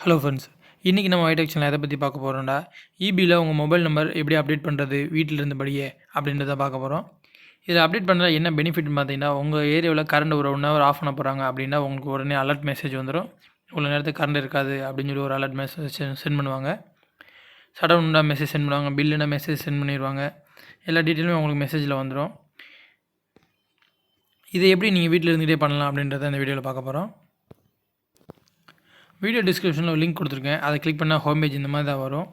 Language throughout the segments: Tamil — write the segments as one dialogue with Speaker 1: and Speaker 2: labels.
Speaker 1: ஹலோ ஃப்ரெண்ட்ஸ் இன்றைக்கி நம்ம ஐடெக் சேனல் எதை பற்றி பார்க்க போகிறோம்டா இபியில் உங்கள் மொபைல் நம்பர் எப்படி அப்டேட் பண்ணுறது வீட்டில் இருந்தபடியே அப்படின்றத பார்க்க போகிறோம் இதில் அப்டேட் பண்ணுறது என்ன பெனிஃபிட்னு பார்த்தீங்கன்னா உங்கள் ஏரியாவில் கரண்ட் ஒரு ஒன் ஹவர் ஆஃப் பண்ண போகிறாங்க அப்படின்னா உங்களுக்கு உடனே அலர்ட் மெசேஜ் வந்துடும் இவ்வளோ நேரத்துக்கு கரண்ட் இருக்காது அப்படின்னு சொல்லி ஒரு அலர்ட் மெசேஜ் சென்ட் பண்ணுவாங்க. சடவுன்னா மெசேஜ் சென்ட் பண்ணுவாங்க பில்லுனா மெசேஜ் சென்ட் பண்ணிடுவாங்க எல்லா டீட்டெயிலுமே உங்களுக்கு மெசேஜில் வந்துடும் இதை எப்படி நீங்கள் வீட்டில் இருந்துகிட்டே பண்ணலாம் அப்படின்றத இந்த வீடியோவில் பார்க்க போகிறோம் வீடியோ டிஸ்கிரிப்ஷனில் ஒரு லிங்க் கொடுத்துருக்கேன். அதை கிளிக் பண்ணால் ஹோம் பேஜ் இந்த மாதிரி தான் வரும்.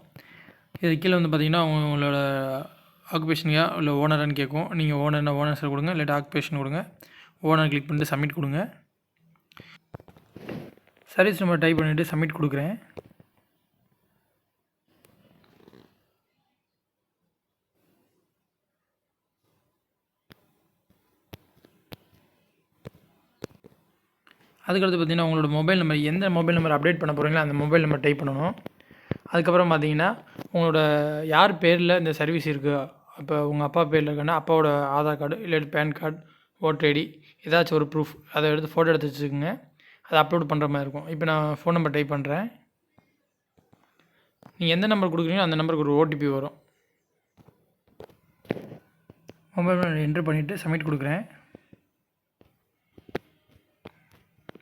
Speaker 1: இது கீழே வந்து பார்த்தீங்கன்னா உங்களோட ஆக்குபேஷனுக்கா இல்லை ஓனரான்னு கேட்கும் நீங்கள் ஓனர்னா ஓனர்ஸில் கொடுங்க. இல்லாட்டி ஆக்குபேஷன் கொடுங்க. ஓனர் கிளிக் பண்ணிட்டு சப்மிட் கொடுங்க. சர்வீஸ் நம்பர் டைப் பண்ணிவிட்டு சப்மிட் கொடுக்குறேன். அதுக்கடுத்து பார்த்தீங்கன்னா உங்களோட மொபைல் நம்பர் எந்த மொபைல் நம்பர் அப்டேட் பண்ண போகிறீங்களோ அந்த மொபைல் நம்பர் டைப் பண்ணணும். அதுக்கப்புறம் பார்த்தீங்கன்னா உங்களோட யார் பேரில் இந்த சர்வீஸ் இருக்குது இப்போ உங்கள் அப்பா பேரில் இருக்குன்னா அப்பாவோட ஆதார் கார்டு இல்லாட்டி பேன் கார்டு ஓட்டர் ஐடி ஏதாச்சும் ஒரு ப்ரூஃப் அதை எடுத்து ஃபோட்டோ எடுத்து வச்சுக்கோங்க. அதை அப்லோட் பண்ணுற மாதிரி இருக்கும். இப்போ நான் ஃபோன் நம்பர் டைப் பண்ணுறேன் நீங்கள் எந்த நம்பர் கொடுக்குறீங்களோ அந்த நம்பருக்கு ஒரு ஓடிபி வரும். மொபைல் என்ட்ரு பண்ணிவிட்டு சப்மிட் கொடுக்குறேன்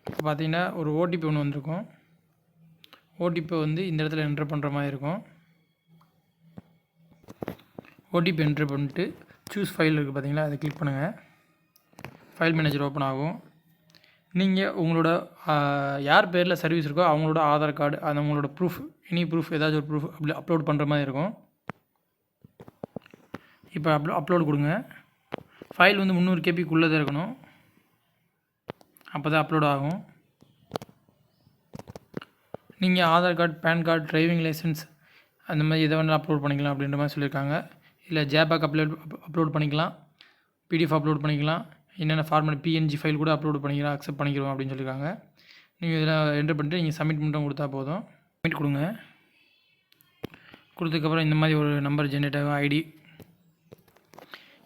Speaker 1: இப்போ பார்த்தீங்கன்னா ஒரு ஓடிபி ஒன்று வந்திருக்கும். ஓடிபி வந்து இந்த இடத்துல என்ட்ரு பண்ணுற மாதிரி இருக்கும். ஓடிபி என்ட்ரு பண்ணிட்டு சூஸ் ஃபைல் இருக்குது பார்த்தீங்களா? அதை கிளிக் பண்ணுங்கள் ஃபைல் மேனேஜர் ஓப்பன் ஆகும். நீங்கள் உங்களோட யார் பேரில் சர்வீஸ் இருக்கோ அவங்களோட ஆதார் கார்டு அந்த உங்களோட ப்ரூஃப் எனி ப்ரூஃப் ஏதாச்சும் ஒரு ப்ரூஃப் அப்படி அப்லோட் பண்ணுற மாதிரி இருக்கும். இப்போ அப்லோ அப்லோடு கொடுங்க. ஃபைல் வந்து முந்நூறு கேபிக்குள்ளே தான் இருக்கணும். அப்போ தான் அப்லோட் ஆகும். நீங்கள் Aadhaar card PAN card driving licence அந்த மாதிரி எதை வேணாலும் அப்லோட் பண்ணிக்கலாம் அப்படின்ற மாதிரி சொல்லியிருக்காங்க. இல்லை ஜேபேக் அப்லோட் அப்லோட் பண்ணிக்கலாம். பிடிஎஃப் அப்லோட் பண்ணிக்கலாம். என்னென்ன ஃபார்மேட் பிஎன்ஜி ஃபைல் கூட அப்லோட் பண்ணிக்கலாம் அக்செப்ட் பண்ணிக்கிறோம் அப்படின்னு சொல்லியிருக்காங்க. நீங்கள் இதில் என்டர் பண்ணிட்டு நீங்கள் சப்மிட் மட்டும் கொடுத்தா போதும். சப்மிட் கொடுங்க. கொடுத்ததுக்கப்புறம் இந்த மாதிரி ஒரு நம்பர் ஜென்ரேட் ஆகும் ஐடி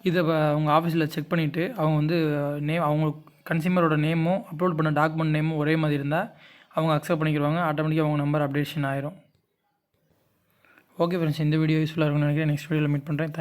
Speaker 1: இதை அவங்க ஆஃபீஸில் செக் பண்ணிவிட்டு அவங்க வந்து நேம் அவங்க கன்சியூமரோட நேமும் அப்லோட் பண்ண டாக்குமெண்ட் நேமும் ஒரே மாதிரி இருந்தால் அவங்க அக்செப்ட் பண்ணிக்கிடுவாங்க ஆட்டோமேட்டிக்காக அவங்க நம்பர் அப்டேஷன் ஆயிரும். ஓகே ஃப்ரெண்ட்ஸ் இந்த வீடியோ யூஸ்ஃபுல்லாக இருக்கும்னு நினைக்கிறேன். நெக்ஸ்ட் வீடியோவில் மீட் பண்ணுறேன்